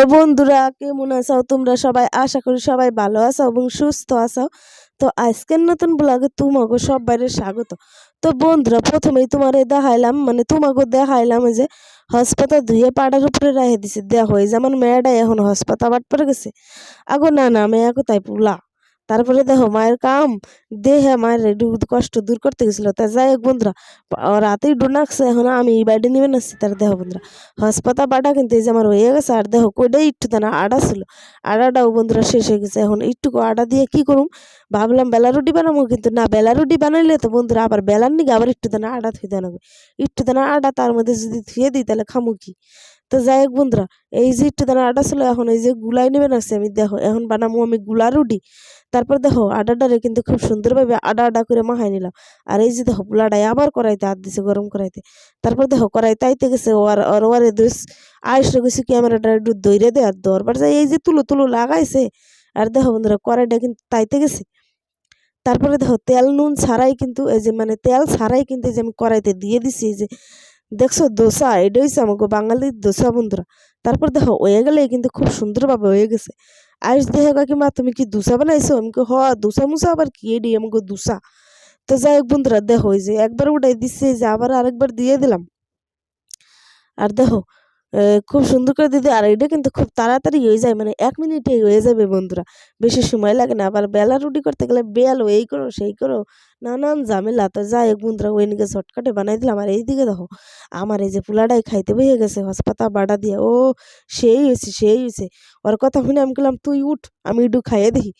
Hello বন্ধুরা, কেমন আছো? তোমরা সবাই? আশা করি সবাই ভালো আছো এবং সুস্থ আছো। তো আজকের নতুন ব্লগে তোমাকে সব বাইরে স্বাগত। তো বন্ধুরা, প্রথমেই তোমারে দেখাইলাম মানে তোমাকে দেখাইলাম যে হাসপাতাল ধুয়ে পাড়ার উপরে রেখে দিছে। দেখো, এই যে আমার এখন হাসপাতাল বাট পড়ে গেছে। আগো না না, মেয়ে কোথায় পুলা? তারপরে দেখো, মায়ের কাম। দেহে একটু কষ্ট দূর করতে গেছিল। তা যাই হোক বন্ধুরা, রাতেই ডোনাকছে এখন আমি এই বাইরে নিবে নাচ্ছি, তার দেহ বন্ধুরা। হাসপাতাল বাটা কিন্তু এই যে আমার হয়ে গেছে, আর দেখো কইটাই একটু দানা আড়া ছিল। আড়াটাও বন্ধুরা শেষ হয়ে গেছে, এখন একটু আড়া দিয়ে কি করুম? ভাবলাম বেলা রুটি বানাবো, কিন্তু না, বেলা রুটি বানাইলে তো বন্ধুরা আবার বেলার নিগে আবার একটু দানা আড়া থুয়ে দেওয়া একটু দানা আড়া তার মধ্যে যদি থুয়ে দিই, তাহলে খামু কি? তো যাই হোক বন্ধুরা, এই যে একটু দানা আটা ছিল, এখন এই যে গুলাই নেবে না আমি দেখো এখন বানাবো আমি গুলা রুটি। তারপর দেখো আডাটারে কিন্তু খুব সুন্দরভাবে আডা আডা করে মাখাই নিলাম আর এই যে দেখো পোলাটাই আবার কড়াইতে হাত দিছে গরম করাইতে তারপর দেখো কড়াইতে আইতে গেছে ওয়ার, আর ওয়ারে দুস আইসে গেছে ক্যামেরাটা একটু দৈরে দে আর দরবার। যাই এই যে তুলো তুলো লাগাইছে, আর দেখো বন্ধুরা, কড়াইটা কিন্তু তাইতে গেছে। তারপরে দেখো, তেল নুন ছাড়াই কিন্তু এই যে মানে তেল ছাড়াই কিন্তু এই যে আমি কড়াইতে দিয়ে দিছি এই যে দেখছ, দোসা, এটা হচ্ছে আমাকে বাঙালির দোসা বন্ধুরা। তারপর দেখো, হয়ে গেলে কিন্তু খুব সুন্দরভাবে হয়ে গেছে। আইস দেখে কাকিমা তুমি কি দোসা বানাইছো? আমি হ, দুসা মুসা আবার কি? এডি আমাকে দোসা। তো যাই হোক বন্ধুরা, দেখো যে একবার উঠাই দিচ্ছে যে আবার আরেকবার দিয়ে দিলাম। আর দেখো খুব সুন্দর করে দিদি। আর এটা কিন্তু খুব তাড়াতাড়ি হয়ে যায় মানে এক মিনিটেই হয়ে যাবে বন্ধুরা। বেশি সময় লাগে না, আবার বেলা রুটি করতে গেলে বেলো এই করো, সেই করো, নানান ঝামেলা। তো যাই বন্ধুরা ওই নিকে শর্টকাটে বানাই দিলাম। আর এইদিকে দেখো, আমার এই যে পোলাটাই খাইতে বসে গেছে, হাসপাতাল বাড়া দিয়ে। ও, সেই হয়েছে সেই হয়েছে। ওর কথা শুনে আমি বললাম তুই উঠ, আমি একটু খাইয়ে দেখি।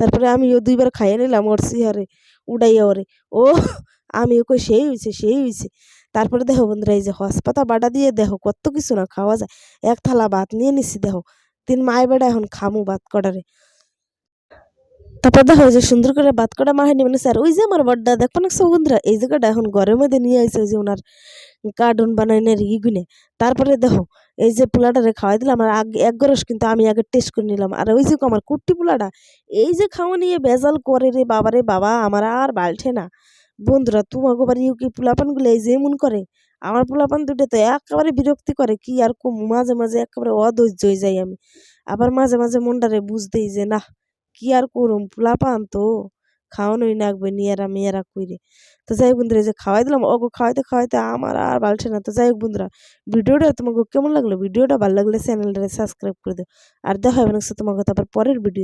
তারপরে আমি ও দুইবার খাইয়ে নিলাম ওর সিহারে, উড়াইয়া ওরে। ও আমি ওকে সেই হয়েছে সেই হয়েছে। তারপরে দেখো বন্ধুরা, এই যে হাসপাতাল বাটা দিয়ে দেখো কত কিছু না খাওয়া যায়। এক থালা ভাত নিয়ে নিছি দেখো, তিন মায় বেড়া এখন খামু ভাত কটারে তারপর দেখো যে সুন্দর করে ভাত কটা মাহানি মানে স্যার ওই যে আমার বড্ডা, দেখো না সব বন্ধুরা, এই জায়গাটা এখন ঘরের মধ্যে নিয়ে ওই যে ওনার কার্টুন বানাইনের ইগুনে তারপরে দেখো এই যে পোলাটারে খাওয়াই দিলাম, আর আগে এক গরস কিন্তু আমি আগে টেস্ট করে নিলাম। আর ওই যে আমার কুট্টি পোলাটা এই যে খাওয়া নিয়ে বেজাল করে রে বাবারে বাবা, আমার আর বালছে না। বন্ধুরা, তোমাকে বাড়ি কি পোলাপানগুলো এই যে এমন করে? আমার পোলাপান দুটো তো একেবারে বিরক্তি করে, কি আর কম? মাঝে মাঝে একেবারে অধৈর্য হয়ে যাই আমি। আবার মাঝে মাঝে মনটারে বুঝতেই যে, না, কি আর করুম? পোলাপান তো খাওয়ানোই লাগবে নিয়েরা মেয়েরা কইরে। তো যাই হোক বন্ধুরা যে খাওয়াই দিলাম, ওগো খাওয়াইতে খাওয়াইতে আমার আর বালছে না। তো যাই হোক বন্ধুরা, ভিডিওটা তোমাকে কেমন লাগল? ভিডিওটা ভালো লাগলে চ্যানেলটা সাবস্ক্রাইব করে দিও। আর দেখা হবে তোমাকে তারপর পরের ভিডিও